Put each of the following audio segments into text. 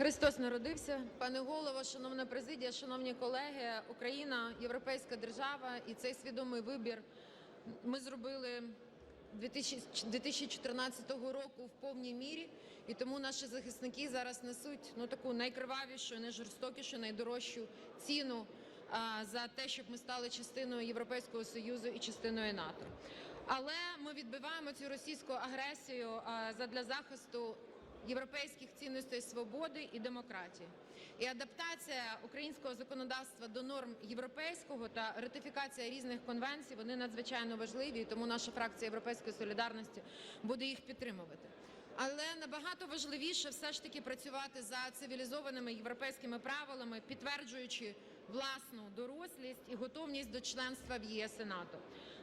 Христос народився. Пане голово, шановна президія, шановні колеги, Україна європейська держава, і цей свідомий вибір ми зробили 2014 року в повній мірі. І тому наші захисники зараз несуть ну таку найкривавішу, найжорстокішу, найдорожчу ціну за те, щоб ми стали частиною Європейського союзу і частиною НАТО. Але ми відбиваємо цю російську агресію задля захисту європейських цінностей свободи і демократії. І адаптація українського законодавства до норм європейського та ратифікація різних конвенцій вони надзвичайно важливі, і тому наша фракція Європейської солідарності буде їх підтримувати. Але набагато важливіше все ж таки працювати за цивілізованими європейськими правилами, підтверджуючи власну дорослість і готовність до членства в ЄС і НАТО.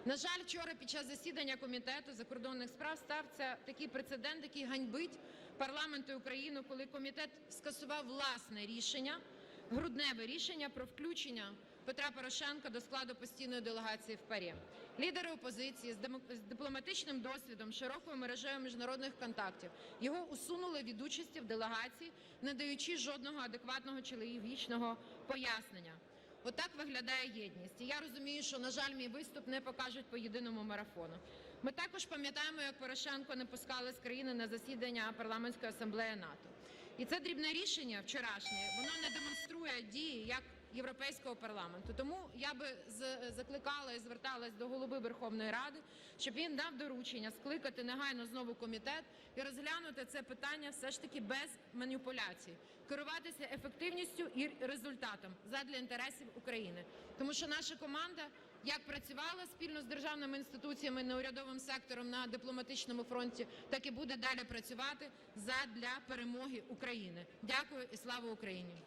На жаль, вчора під час засідання комітету закордонних справ стався такий прецедент, який ганьбить парламенту України, коли комітет скасував власне рішення, грудневе рішення про включення Петра Порошенка до складу постійної делегації в ПАРЄ. Лідери опозиції з дипломатичним досвідом, широкою мережею міжнародних контактів його усунули від участі в делегації, не даючи жодного адекватного чи логічного пояснення. Отак виглядає єдність. І я розумію, що, на жаль, мій виступ не покажуть по єдиному марафону. Ми також пам'ятаємо, як Порошенко не пускали з країни на засідання парламентської асамблеї НАТО. І це дрібне рішення вчорашнє, воно не демонструє дії як Європейського парламенту. Тому я би закликала і зверталась до голови Верховної Ради, щоб він дав доручення скликати негайно знову комітет і розглянути це питання все ж таки без маніпуляцій, керуватися ефективністю і результатом задля інтересів України. Тому що наша команда як працювала спільно з державними інституціями, неурядовим сектором на дипломатичному фронті, так і буде далі працювати задля перемоги України. Дякую і слава Україні.